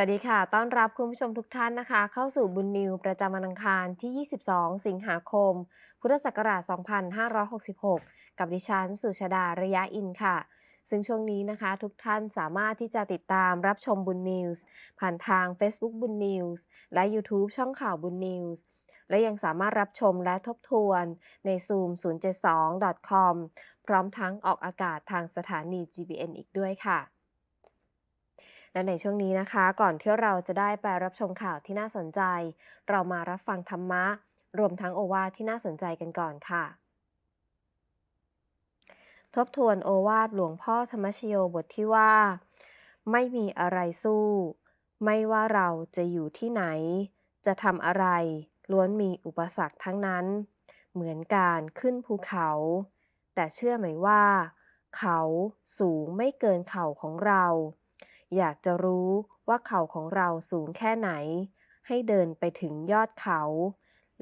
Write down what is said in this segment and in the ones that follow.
วัสดีค่ะ ต้อนรับคุณผู้ชมทุกท่านนะคะ เข้าสู่บุญนิวประจำวันอังคารที่ 22 สิงหาคม พุทธศักราช 2566 กับดิฉัน สุชาดาระยะอินค่ะ ซึ่งช่วงนี้นะคะ ทุกท่านสามารถที่จะติดตามรับชมบุญนิวส์ผ่านทาง Facebook บุญนิวส์และ YouTube ช่องข่าวบุญนิวส์และยังสามารถรับชมและทบทวนใน Zoom 072.com พร้อมทั้งออกอากาศทางสถานี GBN อีกด้วยค่ะ และในช่วงนี้นะคะ ก่อนที่เราจะได้ไปรับชมข่าวที่น่าสนใจ เรามารับฟังธรรมะ รวมทั้งโอวาทที่น่าสนใจกันก่อนค่ะ ทบทวนโอวาทหลวงพ่อธรรมชโยบทที่ว่า ไม่มีอะไรสู้ ไม่ว่าเราจะอยู่ที่ไหน จะทำอะไร ล้วนมีอุปสรรคทั้งนั้น เหมือนการขึ้นภูเขา แต่เชื่อไหมว่า เขาสูงไม่เกินเข่าของเรา อยากจะรู้ว่าเข่าของเราสูงแค่ไหน ให้เดินไปถึงยอดเขา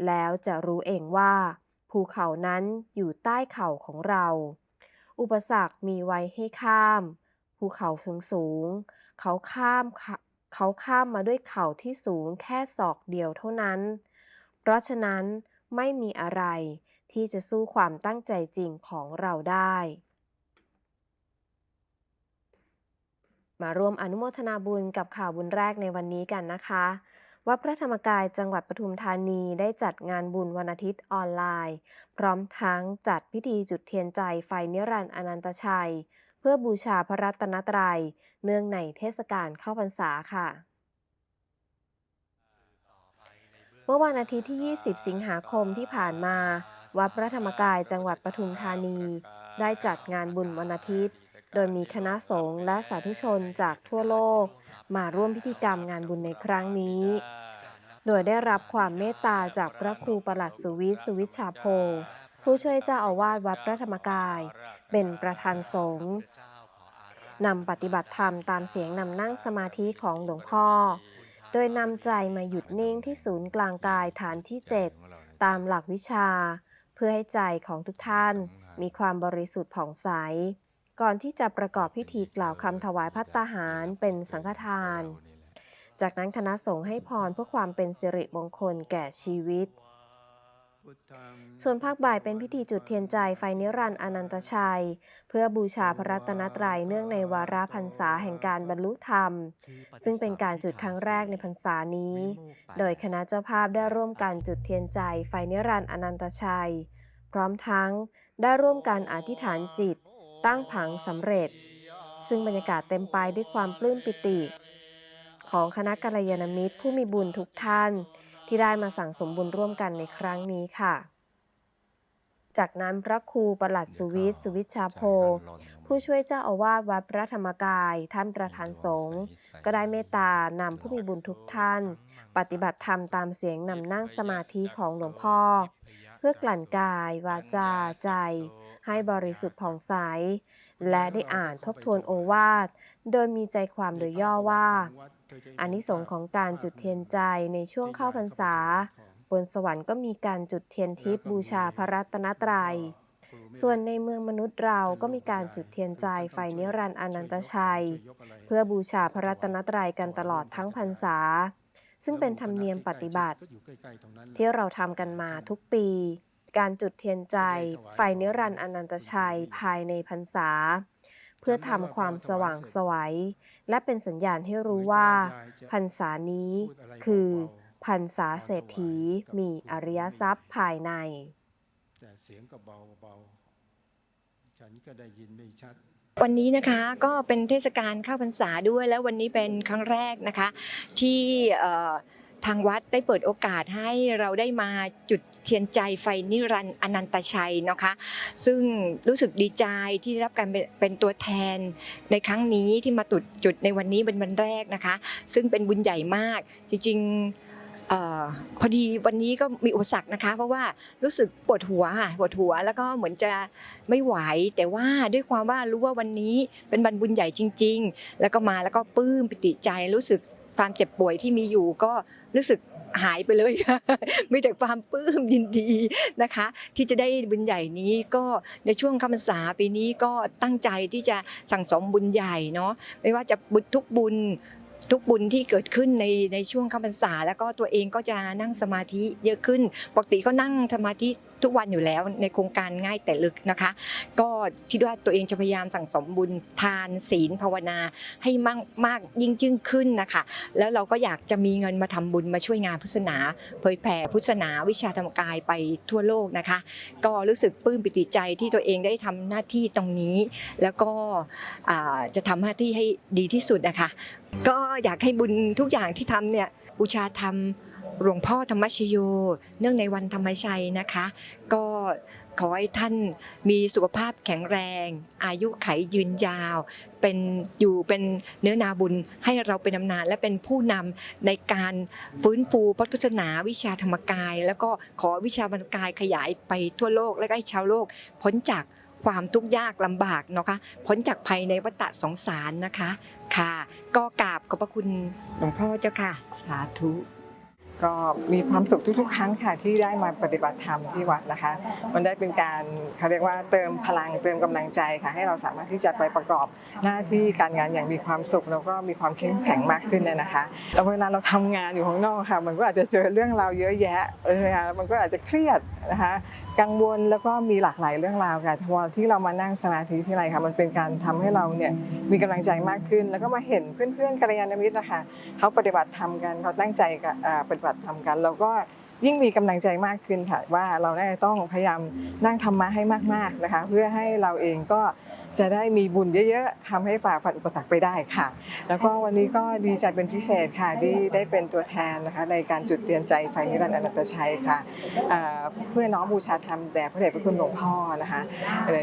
แล้วจะรู้เองว่า ภูเขานั้นอยู่ใต้เข่าของเรา อุปสรรคมีไว้ให้ข้าม ภูเขาสูงสูง เขาข้ามเขาข้ามมาด้วยเข่าที่สูงแค่ศอกเดียวเท่านั้น เพราะฉะนั้นไม่มีอะไรที่จะสู้ความตั้งใจจริงของเราได้ มาร่วมอนุโมทนาบุญกับข่าวบุญแรกในวันนี้กันนะคะวัดพระธรรมกายจังหวัดปทุมธานีได้จัดงานบุญวันอาทิตย์ออนไลน์ พร้อมทั้งจัดพิธีจุดเทียนใจไฟนิรันดร์อนันตชัย เพื่อบูชาพระรัตนตรัย เนื่องในเทศกาลเข้าพรรษาค่ะ เมื่อวันอาทิตย์ที่ 20 สิงหาคมที่ผ่านมา วัดพระธรรมกายจังหวัดปทุมธานี ได้จัดงานบุญวันอาทิตย์ โดยมีคณะสงฆ์และสาธุชนจากทั่วโลก มาร่วมพิธีกรรมงานบุญในครั้งนี้ โดยได้รับความเมตตาจากพระครูประหลัดสุวิทย์สุวิชชาโพ ผู้ช่วยเจ้าอาวาสวัดพระธรรมกาย เป็นประธานสงฆ์นำปฏิบัติธรรมตามเสียงนำนั่งสมาธิของหลวงพ่อ โดยนำใจมาหยุดนิ่งที่ศูนย์กลางกายฐานที่ 7 ตามหลักวิชา เพื่อให้ใจของทุกท่านมีความบริสุทธิ์ผ่องใส ก่อนที่จะประกอบพิธีกล่าวคำถวายพัตตาหารเป็นสังฆทาน จากนั้นคณะสงฆ์ให้พรเพื่อความเป็นสิริมงคลแก่ชีวิต ส่วนภาคบ่ายเป็นพิธีจุดเทียนใจไฟนิรันดร์อนันตชัย เพื่อบูชาพระรัตนตรัยเนื่องในวาระพรรษาแห่งการบรรลุธรรม ซึ่งเป็นการจุดครั้งแรกในพรรษานี้ โดยคณะเจ้าภาพได้ร่วมกันจุดเทียนใจไฟนิรันดร์อนันตชัย พร้อมทั้งได้ร่วมกันอธิษฐานจิต ตั้งผังสำเร็จ ซึ่งบรรยากาศเต็มไปด้วยความปลื้มปิติ ของคณะกัลยาณมิตรผู้มีบุญทุกท่าน ที่ได้มาสั่งสมบุญร่วมกันในครั้งนี้ค่ะ จากนั้นพระครูประหลัดสุวิทย์สุวิชชาโพ ผู้ช่วยเจ้าอาวาสวัดพระธรรมกาย ท่านประธานสงฆ์ก็ได้เมตตานำผู้มีบุญทุกท่าน ปฏิบัติธรรมตามเสียงนำนั่งสมาธิของหลวงพ่อ เพื่อกลั่นกายวาจาใจ ให้บริสุทธิ์ผ่องใส และได้อ่านทบทวนโอวาท โดยมีใจความโดยย่อว่าอานิสงส์ของการจุดเทียนใจในช่วงเข้าพรรษา บนสวรรค์ก็มีการจุดเทียนทิพย์บูชาพระรัตนตรัย ส่วนในเมืองมนุษย์เราก็มีการจุดเทียนใจไฟนิรันดร์อนันตชัย เพื่อบูชาพระรัตนตรัยกันตลอดทั้งพรรษา ซึ่งเป็นธรรมเนียมปฏิบัติ ที่เราทำกันมาทุกปี การจุดเทียนใจ ไฟนิรันดร์อนันตชัยภายในพรรษา เพื่อทำความสว่างไสวัย และเป็นสัญญาณให้รู้ว่าพรรษานี้ คือพรรษาเศรษฐีมีอริยทรัพย์ภายใน แต่เสียงก็เบาเบาฉันก็ได้ยินไม่ชัดวันนี้นะคะก็เป็นเทศกาลเข้าพรรษาด้วยแล้ววันนี้เป็นครั้งแรกนะคะที่เอ่อ ทางวัดได้เปิดโอกาสให้เราได้มาจุดเทียนใจไฟนิรันดร์อนันตชัยนะคะ ซึ่งรู้สึกดีใจที่ได้รับการเป็นตัวแทนในครั้งนี้ที่มาจุดจุดในวันนี้เป็นวันแรกนะคะ ซึ่งเป็นบุญใหญ่มากจริงๆเออพอดีวันนี้ก็มีอุปสรรคนะคะ เพราะว่ารู้สึกปวดหัวค่ะปวดหัวแล้วก็เหมือนจะไม่ไหว แต่ว่าด้วยความว่ารู้ว่าวันนี้เป็นวันบุญใหญ่จริง ๆ แล้วก็มาแล้วก็ปลื้มปิติใจรู้สึก ความเจ็บป่วยที่มีอยู่ก็รู้สึกหายไปเลย มีแต่ความปลื้มยินดีนะคะ ที่จะได้บุญใหญ่นี้ก็ในช่วงคำพรรษาปีนี้ก็ตั้งใจที่จะสั่งสมบุญใหญ่เนาะไม่ว่าจะบุญทุกบุญทุกบุญที่เกิดขึ้นในในช่วงเข้าพรรษา แล้วก็ตัวเองก็จะนั่งสมาธิเยอะขึ้น ปกติก็นั่งสมาธิ ทุกวันอยู่แล้วในโครงการง่ายแต่ลึกนะคะ ก็คิดว่าตัวเองจะพยายามสั่งสมบุญทานศีลภาวนาให้มากมากยิ่งยิ่งขึ้นนะคะ แล้วเราก็อยากจะมีเงินมาทำบุญมาช่วยงานพุทธศาสนาเผยแผ่พุทธศาสนาวิชาธรรมกายไปทั่วโลกนะคะ ก็รู้สึกปลื้มปิติใจที่ตัวเองได้ทำหน้าที่ตรงนี้ แล้วก็จะทำหน้าที่ให้ดีที่สุดนะคะ ก็อยากให้บุญทุกอย่างที่ทำเนี่ยบูชาธรรม หลวงพ่อธรรมชโย เนื่องในวันธรรมชัยนะคะ ก็ขอให้ท่านมีสุขภาพแข็งแรง อายุไขยืนยาว เป็นอยู่เป็นเนื้อนาบุญให้เราเป็นนำนานและเป็นผู้นำในการฟื้นฟูพระพุทธศาสนาวิชาธรรมกาย แล้วก็ขอวิชาธรรมกายขยายไปทั่วโลกและให้ชาวโลก พ้นจากความทุกข์ยากลำบากนะคะพ้นจากภัยในวัฏสงสารนะคะค่ะ ก็กราบขอบพระคุณหลวงพ่อเจ้าค่ะ สาธุ ก็มีความสุขทุกๆ ครั้งค่ะที่ได้มาปฏิบัติธรรมที่วัดนะคะ มันได้เป็นการเขาเรียกว่าเติมพลังเติมกำลังใจค่ะ ให้เราสามารถที่จะไปประกอบหน้าที่การงานอย่างมีความสุขแล้วก็มีความเข้มแข็งมากขึ้นเนี่ยนะคะแล้วเวลาเราทำงานอยู่ข้างนอกค่ะ มันก็อาจจะเจอเรื่องราวเยอะแยะเออมันก็อาจจะเครียดนะคะ กังวลแล้วก็มีหลากหลายเรื่องราวค่ะพอที่เรามานั่งสมาธิที่ไรค่ะมันเป็นการทำให้เราเนี่ยมีกำลังใจมากขึ้น แล้วก็มาเห็นเพื่อนๆกัลยาณมิตรนะคะเขาปฏิบัติธรรมกันเขาตั้งใจกับปฏิบัติธรรมกันเราก็ยิ่งมีกำลังใจมากขึ้นค่ะว่าเราได้ต้องพยายามนั่งธรรมะให้มากๆนะคะ เพื่อให้เราเองก็ จะได้มีบุญเยอะๆทำให้ฝ่าฟันอุปสรรคไปได้ค่ะ แล้วก็วันนี้ก็ดีใจเป็นพิเศษค่ะที่ได้เป็นตัวแทนนะคะในการจุดเตียนใจไฟนิรันดร์อนันตชัยค่ะเพื่อน้อมบูชาธรรมแด่พระเดชพระคุณหลวงพ่อนะคะ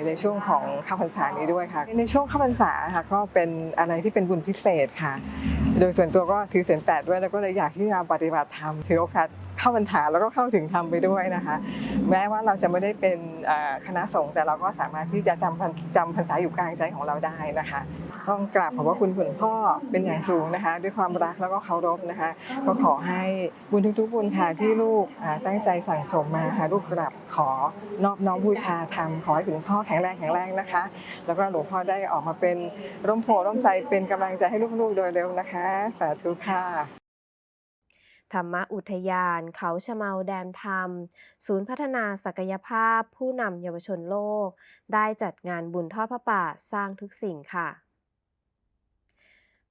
ในช่วงของข้าพรรษานี้ด้วยค่ะ ในช่วงข้าพรรษาค่ะก็เป็นอะไรที่เป็นบุญพิเศษค่ะ โดยส่วนตัวก็ถือศีลแปดด้วยแล้วก็เลยอยากที่จะปฏิบัติธรรมถือโอกาส เข้าพรรษาแล้วก็เข้าถึงธรรมไปด้วยนะคะ แม้ว่าเราจะไม่ได้เป็นคณะสงฆ์แต่เราก็สามารถที่จะจำพรรจำพรรษาอยู่กลางใจของเราได้นะคะ ต้องกราบขอบพระคุณคุณพ่อเป็นอย่างสูงนะคะ ด้วยความรักแล้วก็เคารพนะคะ ก็ขอให้บุญทุกๆบุญค่ะที่ลูกตั้งใจสั่งสมมาค่ะลูกกราบขอนอบน้อมบูชาธรรมขอให้คุณพ่อแข็งแรงแข็งแรงนะคะ แล้วก็หลวงพ่อได้ออกมาเป็นร่มโพร่มใจเป็นกำลังใจให้ลูกๆโดยเร็วนะคะ สาธุค่ะ ธรรมอุทยาน เขาชะเมาแดนธรรม ศูนย์พัฒนาศักยภาพผู้นำเยาวชนโลก ได้จัดงานบุญทอดพระป่าสร้างทุกสิ่งค่ะ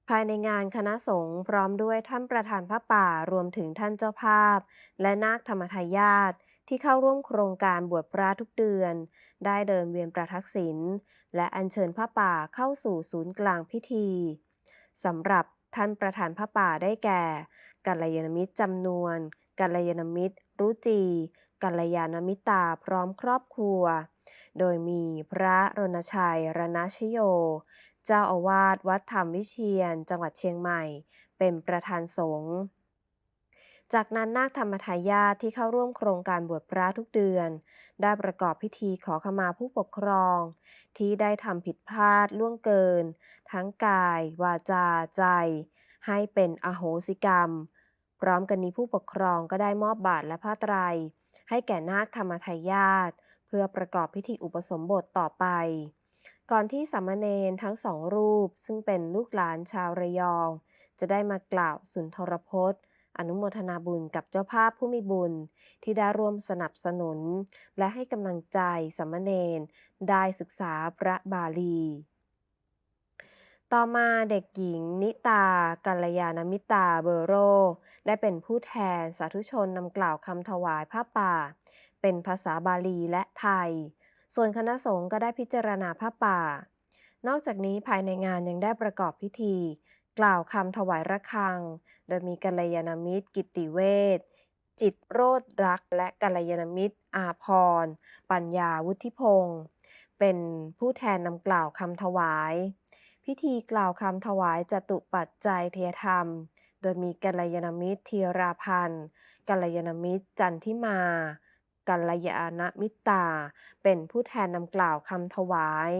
ภายในงานคณะสงฆ์พร้อมด้วยท่านประธานพระป่ารวมถึงท่านเจ้าภาพ และนาคธรรมทายาทที่เข้าร่วมโครงการบวชพระทุกเดือน ได้เดินเวียนประทักษิณและอัญเชิญพระป่าเข้าสู่ศูนย์กลางพิธีสำหรับท่านประธานพระป่าได้แก่ กัลยาณมิตรจำนวน กัลยาณมิตร รุจีกัลยาณมิตราพร้อมครอบครัว โดยมีพระรณชัยรณชโย เจ้าอาวาสวัดธรรมวิเชียน จังหวัดเชียงใหม่ เป็นประธานสงฆ์จากนั้นนาคธรรมทายาทที่เข้าร่วมโครงการบวชพระทุกเดือน ได้ประกอบพิธีขอขมาผู้ปกครอง ที่ได้ทำผิดพลาดล่วงเกิน ทั้งกาย วาจา ใจ ให้เป็นอโหสิกรรม พร้อมกันนี้ผู้ปกครองก็ได้มอบบาตรและผ้าไตร ให้แก่นาคธรรมทายาทเพื่อประกอบพิธีอุปสมบทต่อไป ก่อนที่สามเณรทั้งสองรูปซึ่งเป็นลูกหลานชาวระยอง จะได้มากล่าวสุนทรพจน์ อนุโมทนาบุญกับเจ้าภาพผู้มีบุญ ที่ได้ร่วมสนับสนุน และให้กำลังใจสามเณรได้ศึกษาพระบาลี ต่อมาเด็กหญิง นิตา กัลยาณมิตาเบอโร ได้เป็นผู้แทนสาธุชนนำกล่าวคำถวายผ้าป่า เป็นภาษาบาลีและไทย ส่วนคณะสงฆ์ก็ได้พิจารณาผ้าป่า นอกจากนี้ภายในงานยังได้ประกอบพิธี กล่าวคำถวายระฆัง โดยมีกัลยาณมิตร กิตติเวชจิตโรดรัก และกัลยาณมิตร อาพร ปัญญาวุฒิพงศ์เป็นผู้แทนนำกล่าวคำถวาย พิธีกล่าวคำถวายจตุปัจจัยเทยธรรม โดยมีกัลยาณมิตรธีราพันธ์กัลยาณมิตรจันทิมากัลยาณมิตรตาเป็นผู้แทนนำกล่าวคำถวาย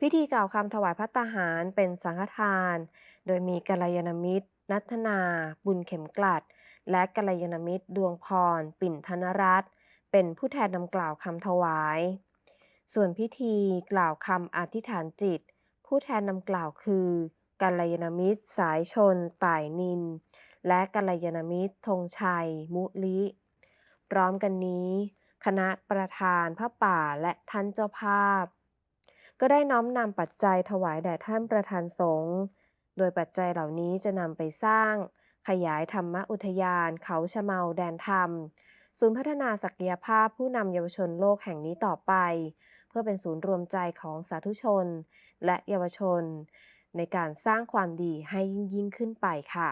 พิธีกล่าวคำถวายพระตาหารเป็นสังฆทาน โดยมีกัลยาณมิตร นัทนา บุญเข็มกลัด และกัลยาณมิตร ดวงพร ปิ่นธนรัตน์เป็นผู้แทนนำกล่าวคำถวาย ส่วนพิธีกล่าวคำอธิษฐานจิต ผู้แทนนำกล่าวคือกัลยาณมิตร สายชน ต่ายนิน และกัลยาณมิตรธงชัย มุลิ พร้อมกันนี้ คณะประธานพระป่าและท่านเจ้าภาพ ก็ได้น้อมนำปัจจัยถวายแด่ท่านประธานสงฆ์โดยปัจจัยเหล่านี้จะนำไปสร้าง ขยายธรรมอุทยาน เขาชะเมาแดนธรรม ศูนย์พัฒนาศักยภาพผู้นำเยาวชนโลกแห่งนี้ต่อไป เพื่อเป็นศูนย์รวมใจของสาธุชน และเยาวชน ในการสร้างความดีให้ยิ่งยิ่งขึ้นไปค่ะ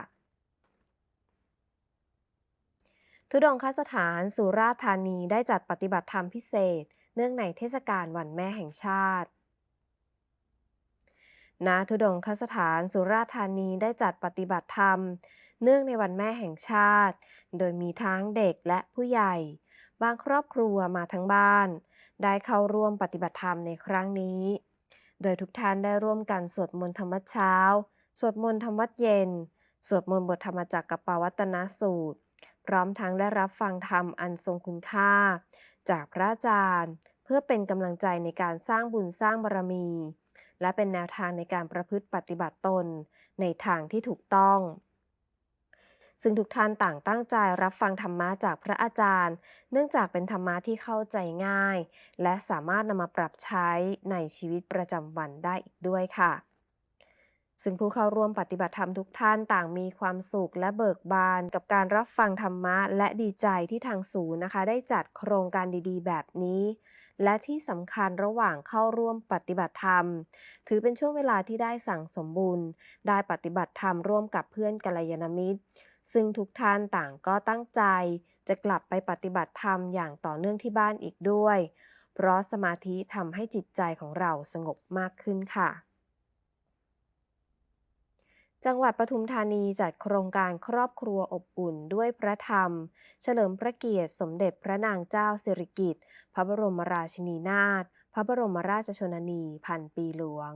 ทุดงคสถานสุราษฎร์ธานีได้จัดปฏิบัติธรรมพิเศษ เนื่องในเทศกาลวันแม่แห่งชาติณทุดงคสถานสุราษฎร์ธานีได้จัดปฏิบัติธรรม เนื่องในวันแม่แห่งชาติ โดยมีทั้งเด็กและผู้ใหญ่ บางครอบครัวมาทั้งบ้าน ได้เข้าร่วมปฏิบัติธรรมในครั้งนี้ โดยทุกท่านได้ร่วมกันสวดมนต์ธรรมวัดเช้า สวดมนต์ธรรมวัดเย็น สวดมนต์บทธรรมจักรกับปวัตนสูตร พร้อมทั้งได้รับฟังธรรมอันทรงคุณค่า จากพระอาจารย์ เพื่อเป็นกำลังใจในการสร้างบุญสร้างบารมี และเป็นแนวทางในการประพฤติปฏิบัติตน ในทางที่ถูกต้อง ซึ่งทุกท่านต่างตั้งใจรับฟังธรรมะจากพระอาจารย์ เนื่องจากเป็นธรรมะที่เข้าใจง่าย และสามารถนำมาปรับใช้ในชีวิตประจำวันได้อีกด้วยค่ะ ซึ่งผู้เข้าร่วมปฏิบัติธรรมทุกท่านต่างมีความสุขและเบิกบาน กับการรับฟังธรรมะ และดีใจที่ทางศูนย์นะคะ ได้จัดโครงการดีๆ แบบนี้และที่สำคัญระหว่างเข้าร่วมปฏิบัติธรรม ถือเป็นช่วงเวลาที่ได้สั่งสมบุญ ได้ปฏิบัติธรรมร่วมกับเพื่อนกัลยาณมิตร ซึ่งทุกท่านต่างก็ตั้งใจ จะกลับไปปฏิบัติธรรมอย่างต่อเนื่องที่บ้านอีกด้วย เพราะสมาธิทำให้จิตใจของเราสงบมากขึ้นค่ะ จังหวัดปทุมธานีจัดโครงการครอบครัวอบอุ่นด้วยพระธรรม เฉลิมพระเกียรติสมเด็จพระนางเจ้าสิริกิติ์พระบรมราชินีนาถพระบรมราชชนนีพันปีหลวง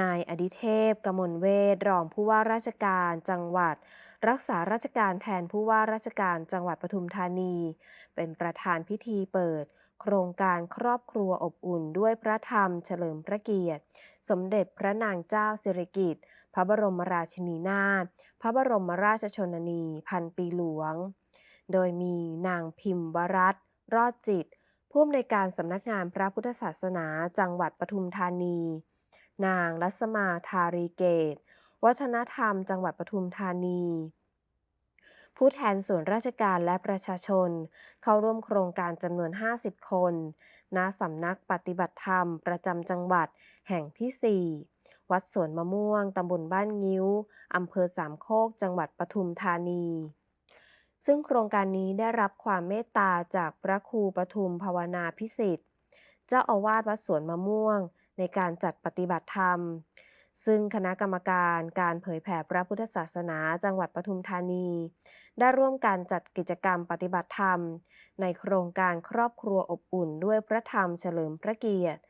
นายอดิเทพ กมลเวทรองผู้ว่าราชการจังหวัด รักษาราชการแทนผู้ว่าราชการจังหวัดปทุมธานี เป็นประธานพิธีเปิด โครงการครอบครัวอบอุ่นด้วยพระธรรมเฉลิมพระเกียรติ สมเด็จพระนางเจ้าสิริกิติ์พระบรมราชินีนาถพระบรมราชชนนี พันปีหลวง โดยมีนางพิมพ์วรัตรอดจิตผู้อำนวยการสำนักงานพระพุทธศาสนาจังหวัดปทุมธานี นางรัศมาธารีเกต วัฒนธรรมจังหวัดปทุมธานี ผู้แทนส่วนราชการและประชาชน เข้าร่วมโครงการจำนวน 50 คน ณ สำนักปฏิบัติธรรมประจำจังหวัดแห่งที่ 4 วัดสวนมะม่วง ตำบลบ้านงิ้ว อำเภอสามโคก จังหวัดปทุมธานีซึ่งโครงการนี้ได้รับความเมตตาจากพระครูปทุมภาวนาพิสิทธิ์ เจ้าอาวาสวัดสวนมะม่วง ในการจัดปฏิบัติธรรม ซึ่งคณะกรรมการการเผยแผ่พระพุทธศาสนาจังหวัดปทุมธานี ได้ร่วมการจัดกิจกรรมปฏิบัติธรรม ในโครงการครอบครัวอบอุ่นด้วยพระธรรมเฉลิมพระเกียรติ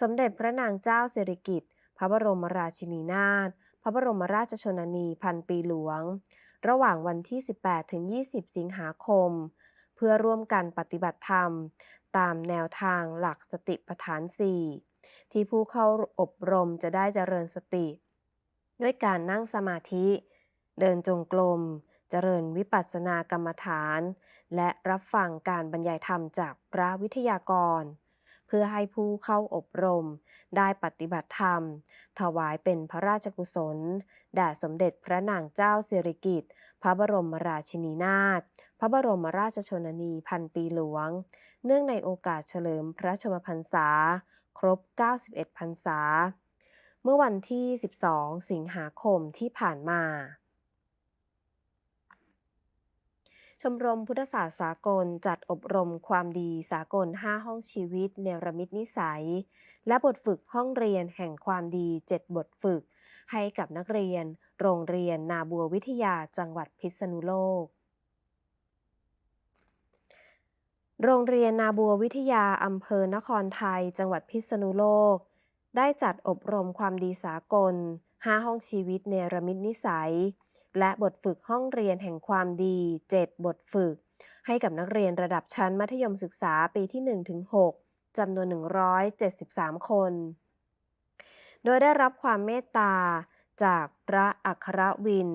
สมเด็จพระนางเจ้าสิริกิติ์พระบรมราชินีนาถพระบรมราชชนนีพันปีหลวง ระหว่างวันที่ 18 ถึง 20 สิงหาคม เพื่อร่วมกันปฏิบัติธรรม ตามแนวทางหลักสติปัฏฐาน 4 ที่ผู้เข้าอบรมจะได้เจริญสติ ด้วยการนั่งสมาธิ เดินจงกรมเจริญวิปัสสนากรรมฐาน และรับฟังการบรรยายธรรมจากพระวิทยากร เพื่อให้ผู้เข้าอบรม ได้ปฏิบัติธรรม ถวายเป็นพระราชกุศลแด่สมเด็จพระนางเจ้าสิริกิติ์พระบรมราชินีนาถ พระบรมราชชนนีพันปีหลวง เนื่องในโอกาสเฉลิมพระชนมพรรษา ครบ 91 พรรษา เมื่อวันที่ 12 สิงหาคมที่ผ่านมา ชมรมพุทธศาสตร์สากลจัดอบรมความดีสากล 5 ห้องชีวิต เนรมิตนิสัย และบทฝึกห้องเรียนแห่งความดี 7 บทฝึก ให้กับนักเรียน โรงเรียนนาบัววิทยาจังหวัดพิษณุโลก โรงเรียนนาบัววิทยาอำเภอนครไทย จังหวัดพิษณุโลก ได้จัดอบรมความดีสากล 5 ห้องชีวิตเนรมิตนิสัย และบทฝึกห้องเรียนแห่งความดี 7 บทฝึก ให้กับนักเรียนระดับชั้นมัธยมศึกษาปีที่ 1-6จำนวน 173 คน โดยได้รับความเมตตา จากพระอัครวิน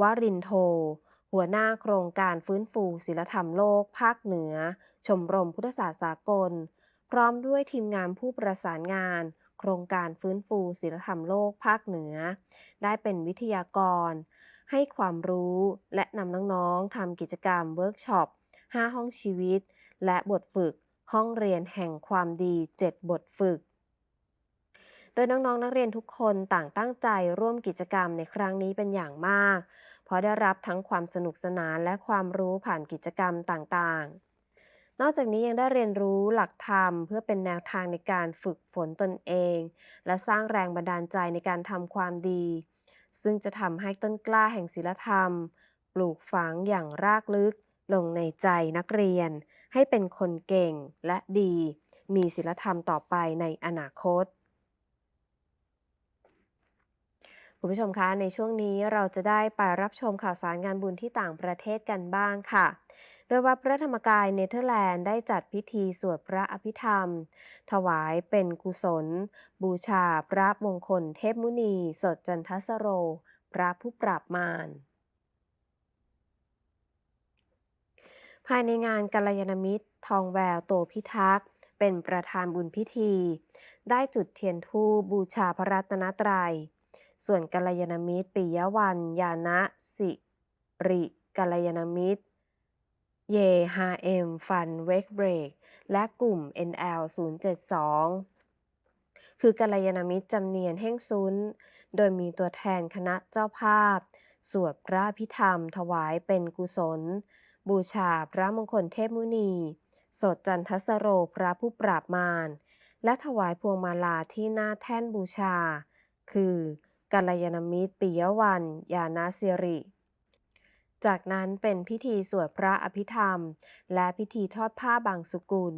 วรินโท หัวหน้าโครงการฟื้นฟูศิลธรรมโลกภาคเหนือ ชมรมพุทธศาสตร์สากล พร้อมด้วยทีมงานผู้ประสานงาน โครงการฟื้นฟูศิลธรรมโลกภาคเหนือ ได้เป็นวิทยากร ให้ความรู้และนำน้องๆทำกิจกรรมเวิร์กช็อป 5 ห้องชีวิต และบทฝึกห้องเรียนแห่งความดี 7 บทฝึก โดยน้องๆ นักเรียนทุกคนต่างตั้งใจร่วมกิจกรรมในครั้งนี้เป็นอย่างมาก เพราะได้รับทั้งความสนุกสนานและความรู้ผ่านกิจกรรมต่างๆ นอกจากนี้ยังได้เรียนรู้หลักธรรม เพื่อเป็นแนวทางในการฝึกฝนตนเอง และสร้างแรงบันดาลใจในการทำความดี ซึ่งจะทำให้ต้นกล้าแห่งศีลธรรม ปลูกฝังอย่างรากลึก ลงในใจนักเรียน ให้เป็นคนเก่งและดี มีศีลธรรมต่อไปในอนาคตคุณผู้ชมคะ ในช่วงนี้เราจะได้ไปรับชมข่าวสารงานบุญที่ต่างประเทศกันบ้างค่ะ โดยวัดพระธรรมกายเนเธอร์แลนด์ได้จัดพิธีสวดพระอภิธรรม ถวายเป็นกุศล บูชาพระมงคลเทพมุนี สดจันทสโร พระผู้ปราบมารภายในงานกัลยาณมิตร ทองแววโตพิทักษ์เป็นประธานบุญพิธี ได้จุดเทียนธูปบูชาพระรัตนตรัย ส่วนกัลยาณมิตรปิยวัน ยานะสิริกัลยาณมิตร เยฮาเอ็มฟันเวกเบรกและกลุ่ม NL 072 คือกัลยาณมิตรจำเนียนเฮ่งซุน โดยมีตัวแทนคณะเจ้าภาพ สวดพระพิธรรมถวายเป็นกุศล บูชาพระมงคลเทพมุนี สดจันทสโรพระผู้ปราบมาร และถวายพวงมาลาที่หน้าแท่นบูชา คือกัลยาณมิตรปิยวัน ยานาสิริ จากนั้นเป็นพิธีสวดพระอภิธรรม และพิธีทอดผ้าบางสุกุล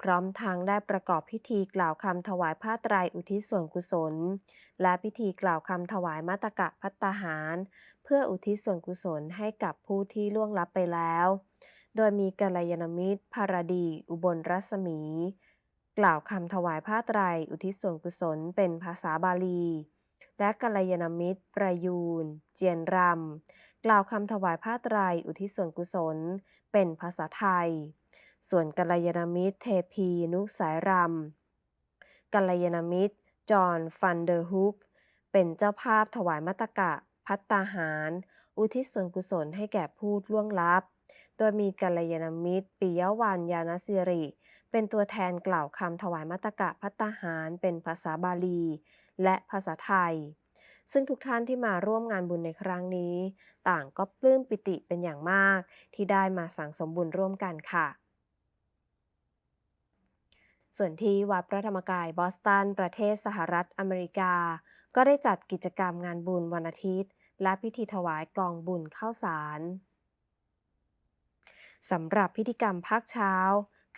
พร้อมทั้งได้ประกอบพิธีกล่าวคำถวายผ้าไตรอุทิศส่วนกุศล และพิธีกล่าวคำถวายมาตกะพัตตาหาร เพื่ออุทิศส่วนกุศลให้กับผู้ที่ล่วงลับไปแล้ว โดยมีกัลยาณมิตรภารดี อุบลรัศมี กล่าวคำถวายผ้าไตรอุทิศส่วนกุศลเป็นภาษาบาลี และกัลยาณมิตรประยูน เจียนรำ กล่าวคำถวายผ้าไตรอุทิศส่วนกุศล เป็นภาษาไทย ส่วนกัลยาณมิตรเทพีนุสายรำกัลยาณมิตร จอห์นฟันเดอร์ฮุก เป็นเจ้าภาพถวายมัตตกะ พัตตาหาร อุทิศส่วนกุศลให้แก่ผู้ล่วงลับ โดยมีกัลยาณมิตร ปิยวันยานสิริ เป็นตัวแทนกล่าวคำถวายมัตตกะพัตตาหาร เป็นภาษาบาลี และภาษาไทย ซึ่งทุกท่านที่มาร่วมงานบุญในครั้งนี้ ต่างก็ปลื้มปิติเป็นอย่างมาก ที่ได้มาสั่งสมบุญร่วมกันค่ะ ส่วนที่วัดพระธรรมกายบอสตัน ประเทศสหรัฐอเมริกา ก็ได้จัดกิจกรรมงานบุญวันอาทิตย์ และพิธีถวายกองบุญข้าวสารสำหรับพิธีกรรมภาคเช้า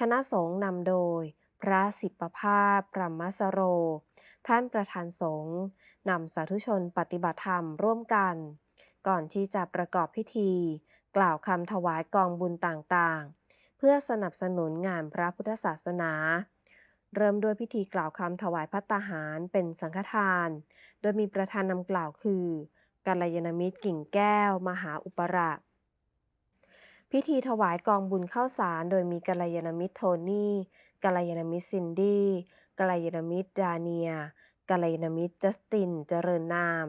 คณะสงฆ์นำโดย พระสิบประภาสปรมสโร ท่านประธานสงฆ์ นำสาธุชนปฏิบัติธรรมร่วมกัน ก่อนที่จะประกอบพิธี กล่าวคำถวายกองบุญต่างๆ เพื่อสนับสนุนงานพระพุทธศาสนา เริ่มด้วยพิธีกล่าวคำถวายพัตตาหารเป็นสังฆทาน โดยมีประธานนำกล่าวคือกัลยาณมิตรกิ่งแก้ว มหาอุปราชพิธีถวายกองบุญข้าวสาร โดยมีกัลยาณมิตรโทนี่กัลยาณมิตรซินดี้กัลยาณมิตรดาเนีย กัลยาณมิตรจัสตินเจริญนาม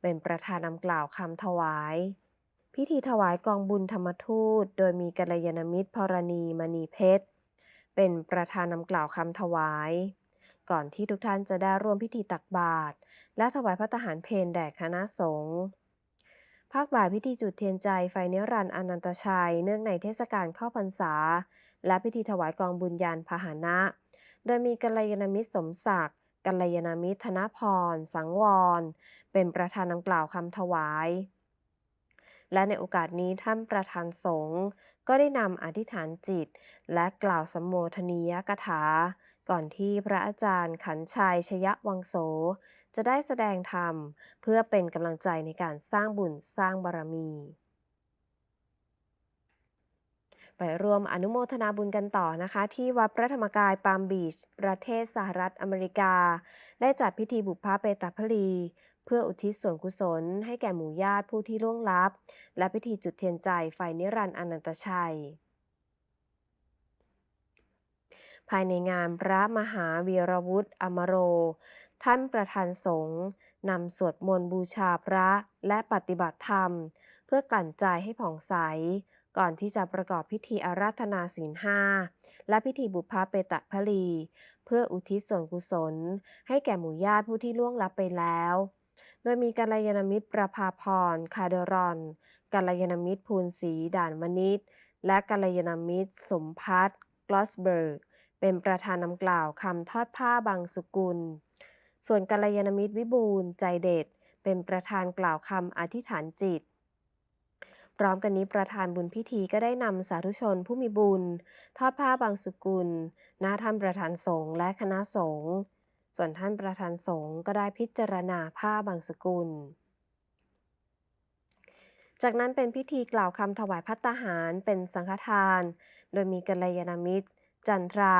เป็นประธานนำกล่าวคำถวาย พิธีถวายกองบุญธรรมทูต โดยมีกัลยาณมิตรพรณีมณีเพชร เป็นประธานนำกล่าวคำถวาย ก่อนที่ทุกท่านจะได้ร่วมพิธีตักบาตรและถวายพระทหารเพลแด่คณะสงฆ์ภาคบ่ายพิธีจุดเทียนใจไฟเนิรันอนันตชัย เนื่องในเทศกาลเข้าพรรษา และพิธีถวายกองบุญยานพาหนะ โดยมีกัลยาณมิตรสมศักดิ์ กัลยาณมิตรธนพร สังวร เป็นประธานนำกล่าวคำถวาย และในโอกาสนี้ท่านประธานสงฆ์ก็ได้นำอธิษฐานจิต และกล่าวสมโมทนียกถา ก่อนที่พระอาจารย์ขันชัยชยวังโส จะได้แสดงธรรม เพื่อเป็นกำลังใจในการสร้างบุญสร้างบารมี ไปร่วมอนุโมทนาบุญกันต่อนะคะ ที่วัดพระธรรมกายปามบีช ประเทศสหรัฐอเมริกา ได้จัดพิธีบุพเพเปตพลี เพื่ออุทิศส่วนกุศล ให้แก่หมู่ญาติผู้ที่ล่วงลับ และพิธีจุดเทียนใจไฟนิรันดร์อนันตชัยภายในงานพระมหาวีรวุฒิอมโร ท่านประธานสงฆ์นำสวดมนต์บูชาพระและปฏิบัติธรรม เพื่อกลั่นใจให้ผ่องใส ก่อนที่จะประกอบพิธีอาราธนาศีลห้าและพิธีบุพเพตะพลี เพื่ออุทิศส่วนกุศล ให้แก่หมู่ญาติผู้ที่ล่วงลับไปแล้ว โดยมีกัลยาณมิตรประภาพร คาเดรอน กัลยาณมิตรภูนศรีด่านมณิต และกัลยาณมิตร สมพัฒน์กลอสเบิร์ก เป็นประธานนำกล่าวคำทอดผ้าบางสุกุล ส่วนกัลยาณมิตรวิบูลใจเด็ด เป็นประธานกล่าวคำอธิษฐานจิต พร้อมกันนี้ประธานบุญพิธีก็ได้นำสาธุชนผู้มีบุญ ทอดผ้าบางสุกุล หน้าท่านประธานสงฆ์และคณะสงฆ์ส่วนท่านประธานสงฆ์ก็ได้พิจารณาผ้าบางสกุล จากนั้นเป็นพิธีกล่าวคำถวายพัตตาหารเป็นสังฆทาน โดยมีกัลยาณมิตร จันทรา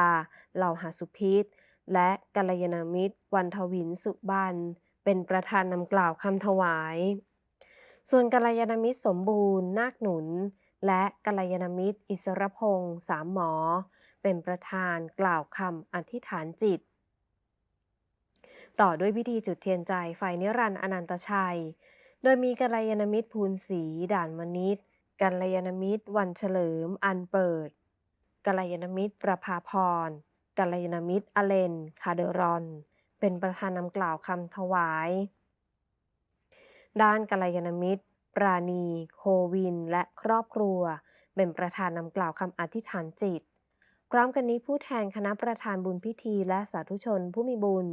เหล่าหาสุพิษ และกัลยาณมิตร วันทวินสุบัน เป็นประธานนำกล่าวคำถวาย ส่วนกัลยาณมิตรสมบูรณ์ นาคหนุน และกัลยาณมิตร อิสรพงษ์สามหมอ เป็นประธานกล่าวคำอธิษฐานจิต ต่อด้วยพิธีจุดเทียนใจไฟนิรันดร์อนันตชัย โดยมีกัลยาณมิตรภูนศรีด่านมณิตกัลยาณมิตร วันเฉลิม อันเปิดกัลยาณมิตรประภาพรกัลยาณมิตรอเลน คาเดรอน เป็นประธานนำกล่าวคำถวาย ด้านกัลยาณมิตร ปราณี โควิน และครอบครัว เป็นประธานนำกล่าวคำอธิษฐานจิต พร้อมกันนี้ผู้แทนคณะประธานบุญพิธีและสาธุชนผู้มีบุญ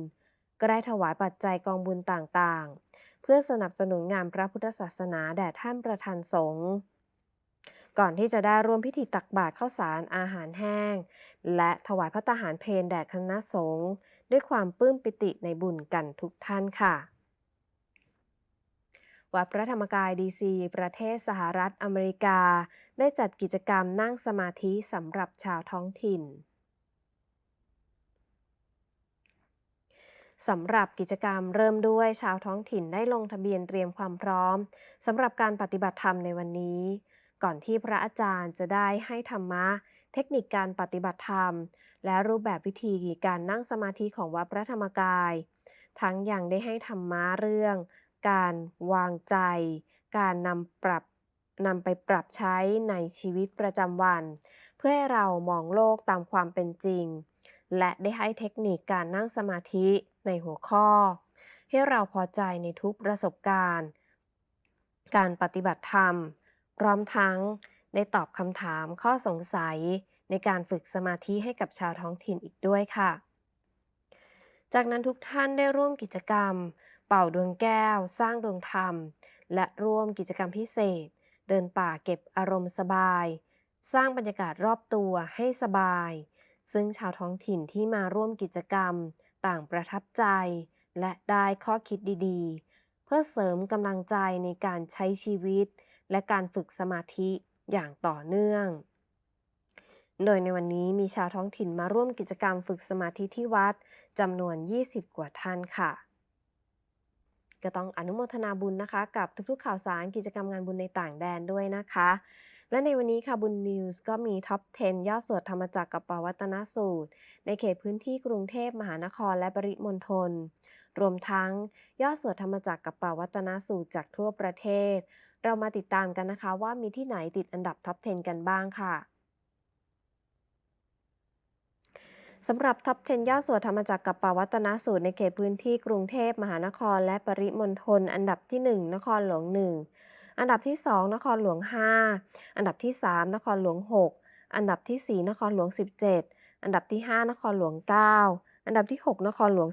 ก็ได้ถวายปัจจัยกองบุญต่างๆ เพื่อสนับสนุนงานพระพุทธศาสนาแด่ท่านประธานสงฆ์ก่อนที่จะได้ร่วมพิธีตักบาตรข้าวสารอาหารแห้ง และถวายพระตาหารเพลแด่คณะสงฆ์ด้วยความปลื้มปิติในบุญกันทุกท่านค่ะ วัดพระธรรมกายดีซีประเทศสหรัฐอเมริกา ได้จัดกิจกรรมนั่งสมาธิสำหรับชาวท้องถิ่นสำหรับกิจกรรมเริ่มด้วยชาวท้องถิ่นได้ลงทะเบียนเตรียมความพร้อมสำหรับการปฏิบัติธรรมในวันนี้ ก่อนที่พระอาจารย์จะได้ให้ธรรมะ เทคนิคการปฏิบัติธรรม และรูปแบบวิธีการนั่งสมาธิของวัดพระธรรมกาย ทั้งยังได้ให้ธรรมะเรื่อง การวางใจ การนำปรับนำไปปรับใช้ในชีวิตประจำวัน เพื่อให้เรามองโลกตามความเป็นจริง และได้ให้เทคนิคการนั่งสมาธิในหัวข้อ ให้เราพอใจในทุกประสบการณ์ การปฏิบัติธรรม พร้อมทั้งได้ตอบคำถามข้อสงสัยในการฝึกสมาธิให้กับชาวท้องถิ่นอีกด้วยค่ะ จากนั้นทุกท่านได้ร่วมกิจกรรม เป่าดวงแก้ว สร้างดวงธรรม และร่วมกิจกรรมพิเศษ เดินป่าเก็บอารมณ์สบาย สร้างบรรยากาศรอบตัวให้สบาย ซึ่งชาวท้องถิ่นที่มาร่วมกิจกรรม ต่างประทับใจ และได้ข้อคิดดีๆ เพื่อเสริมกำลังใจในการใช้ชีวิต และการฝึกสมาธิอย่างต่อเนื่อง โดยในวันนี้มีชาวท้องถิ่นมาร่วมกิจกรรมฝึกสมาธิที่วัดจำนวน 20 กว่าท่านค่ะ ก็ต้องอนุโมทนาบุญนะคะ กับทุกๆข่าวสารกิจกรรมงานบุญในต่างแดนด้วยนะคะ และในวันนี้ค่ะบุญนิวส์ก็มีท็อป 10 ยอดสวดธรรมจักรกับปวัตนสูตร ในเขตพื้นที่กรุงเทพมหานครและปริมณฑลรวมทั้งยอดสวดธรรมจักรกับปวัตนสูตรจากทั่วประเทศ เรามาติดตามกันนะคะว่ามีที่ไหนติดอันดับท็อป 10 กันบ้างค่ะ สำหรับท็อป 10 ยอดสวดธรรมจักรกับปวัตนสูตรในเขตพื้นที่กรุงเทพมหานคร และปริมณฑลอันดับที่ 1 นครหลวง 1 อันดับที่ 2 นครหลวง 5 อันดับที่ 3 นครหลวง 6 อันดับที่ 4 นครหลวง 17 อันดับที่ 5 นครหลวง 9 อันดับที่ 6 นครหลวง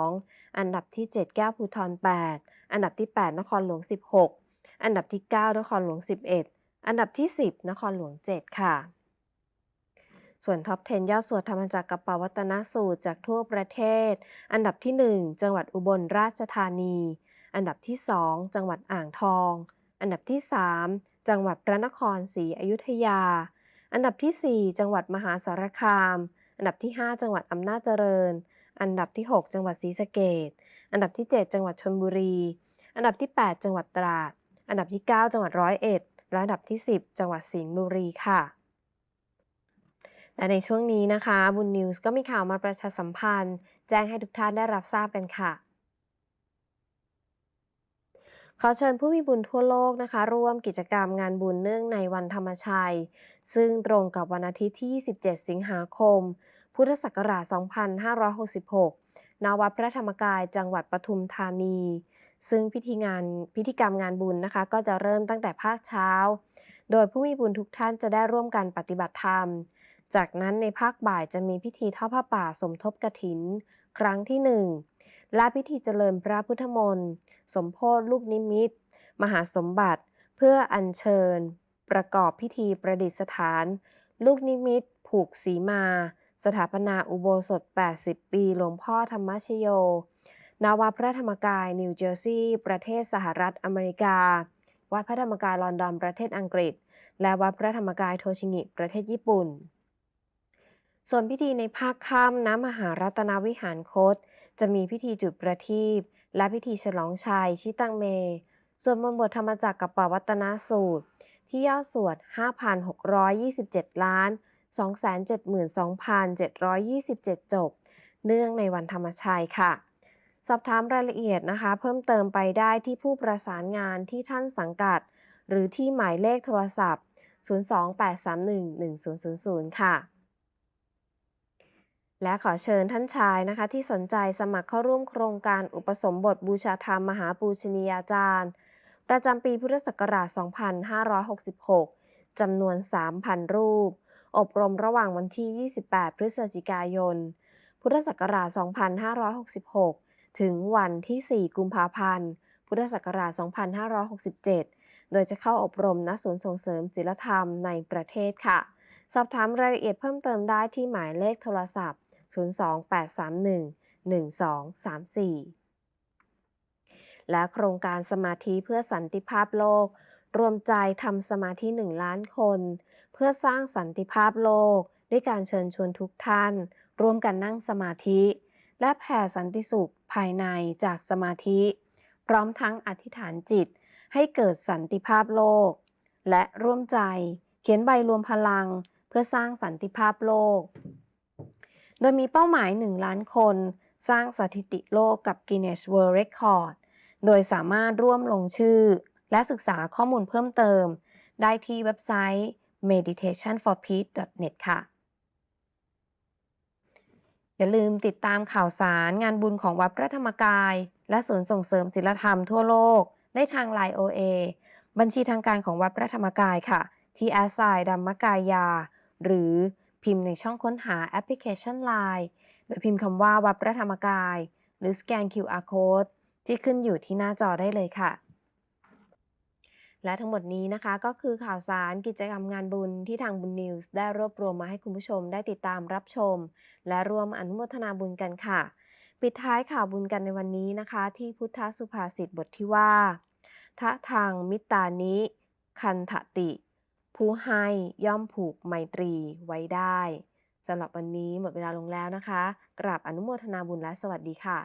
12 อันดับที่ 7 แก้วภูทร8 อันดับที่ 8 นครหลวง 16 อันดับที่ 9 นครหลวง 11 อันดับที่ 10 นครหลวง 7 ค่ะ ส่วนท็อป 10 ยอดสวดธรรมจักรกับปวัตนสูตรจากทั่วประเทศ อันดับที่ 1 จังหวัดอุบลราชธานี อันดับที่ 2 จังหวัดอ่างทอง อันดับที่ 3 จังหวัดพระนครศรีอยุธยา อันดับที่ 4 จังหวัดมหาสารคาม อันดับที่ 5 จังหวัดอำนาจเจริญ อันดับที่ 6 จังหวัดศรีสะเกษอันดับที่ 7 จังหวัดชลบุรี อันดับที่ 8 จังหวัดตราด อันดับที่ 9 จังหวัดร้อยเอ็ดและอันดับที่ 10 จังหวัดสิงห์บุรีค่ะ และในช่วงนี้นะคะ บุญนิวส์ก็มีข่าวมาประชาสัมพันธ์ แจ้งให้ทุกท่านได้รับทราบกันค่ะ ขอเชิญผู้มีบุญทั่วโลกนะคะ ร่วมกิจกรรมงานบุญเนื่องในวันธรรมชัย ซึ่งตรงกับวันอาทิตย์ที่ 27 สิงหาคม พุทธศักราช 2566 ณ วัดพระธรรมกายจังหวัดปทุมธานี ซึ่งพิธีงานพิธีกรรมงานบุญนะคะ ก็จะเริ่มตั้งแต่ภาคเช้า โดยผู้มีบุญทุกท่านจะได้ร่วมกันปฏิบัติธรรม จากนั้นในภาคบ่ายจะมีพิธีทอดผ้าป่าสมทบกฐิน ครั้งที่หนึ่งและพิธีเจริญพระพุทธมนต์ สมโพธิลูกนิมิต มหาสมบัติ เพื่ออัญเชิญ ประกอบพิธีประดิษฐาน ลูกนิมิต ผูกสีมา สถาปนาอุโบสถ 80 ปีหลวงพ่อธรรมชโย นาวาพระธรรมกาย นิวเจอร์ซีย์ประเทศสหรัฐอเมริกา วัดพระธรรมกายลอนดอนประเทศอังกฤษ และวัดพระธรรมกายโทชิงิประเทศญี่ปุ่น ส่วนพิธีในภาคค่ำน้ำมหารัตนวิหารคต จะมีพิธีจุดประทีปและพิธีฉลองชัยชิตังเม ส่วนบนบทธรรมจักรกับปวัตนสูตร ที่ย่อสวด 5,627 ล้าน 272,727 จบ เนื่องในวันธรรมชัยค่ะ สอบถามรายละเอียดนะคะ เพิ่มเติมไปได้ที่ผู้ประสานงานที่ท่านสังกัด หรือที่หมายเลขโทรศัพท์ 028311000 ค่ะ และขอเชิญท่านชายนะคะ ที่สนใจสมัครเข้าร่วมโครงการอุปสมบทบูชาธรรมมหาปูชนียาจารย์ ประจำปีพุทธศักราช 2566 จำนวน 3,000 รูป อบรมระหว่างวันที่ 28 พฤศจิกายน พุทธศักราช 2566 ถึงวันที่ 4 กุมภาพันธ์ พุทธศักราช 2567 โดยจะเข้าอบรมณศูนย์ส่งเสริมศิลธรรมในประเทศค่ะ สอบถามรายละเอียดเพิ่มเติมได้ที่หมายเลขโทรศัพท์ 028311234 และโครงการสมาธิเพื่อสันติภาพโลก รวมใจทำสมาธิ 1 ล้านคน เพื่อสร้างสันติภาพโลก ด้วยการเชิญชวนทุกท่าน ร่วมกันนั่งสมาธิ และแผ่สันติสุขภายในจากสมาธิ พร้อมทั้งอธิษฐานจิตให้เกิดสันติภาพโลก และร่วมใจเขียนใบรวมพลังเพื่อสร้างสันติภาพโลก โดยมีเป้าหมาย 1 ล้านคน สร้างสถิติโลกกับ Guinness World Record โดยสามารถร่วมลงชื่อ และศึกษาข้อมูลเพิ่มเติม ได้ที่เว็บไซต์ meditationforpeace.net ค่ะ อย่าลืมติดตามข่าวสารงานบุญของวัดพระธรรมกาย และศูนย์ส่งเสริมศิลธรรมทั่วโลก ได้ทาง Line OA บัญชีทางการของวัดพระธรรมกายค่ะ ที่แอสไซดัมมกายาหรือ พิมพ์ในช่องค้นหาแอปพลิเคชัน Line โดยพิมพ์คำว่าวัดพระธรรมกาย หรือสแกน QR Code ที่ขึ้นอยู่ที่หน้าจอได้เลยค่ะ และทั้งหมดนี้นะคะก็คือข่าวสารกิจกรรมงานบุญที่ทางบุญนิวส์ได้รวบรวมมาให้คุณผู้ชมได้ติดตามรับชม และร่วมอนุโมทนาบุญกันค่ะ ปิดท้ายข่าวบุญกันในวันนี้นะคะ ที่พุทธสุภาษิตบทที่ว่าทะทางมิตานิ คันทติ ผู้ให้ย่อมผูกไมตรีไว้ได้สำหรับวันนี้หมดเวลาลงแล้วนะคะ กราบอนุโมทนาบุญและสวัสดีค่ะ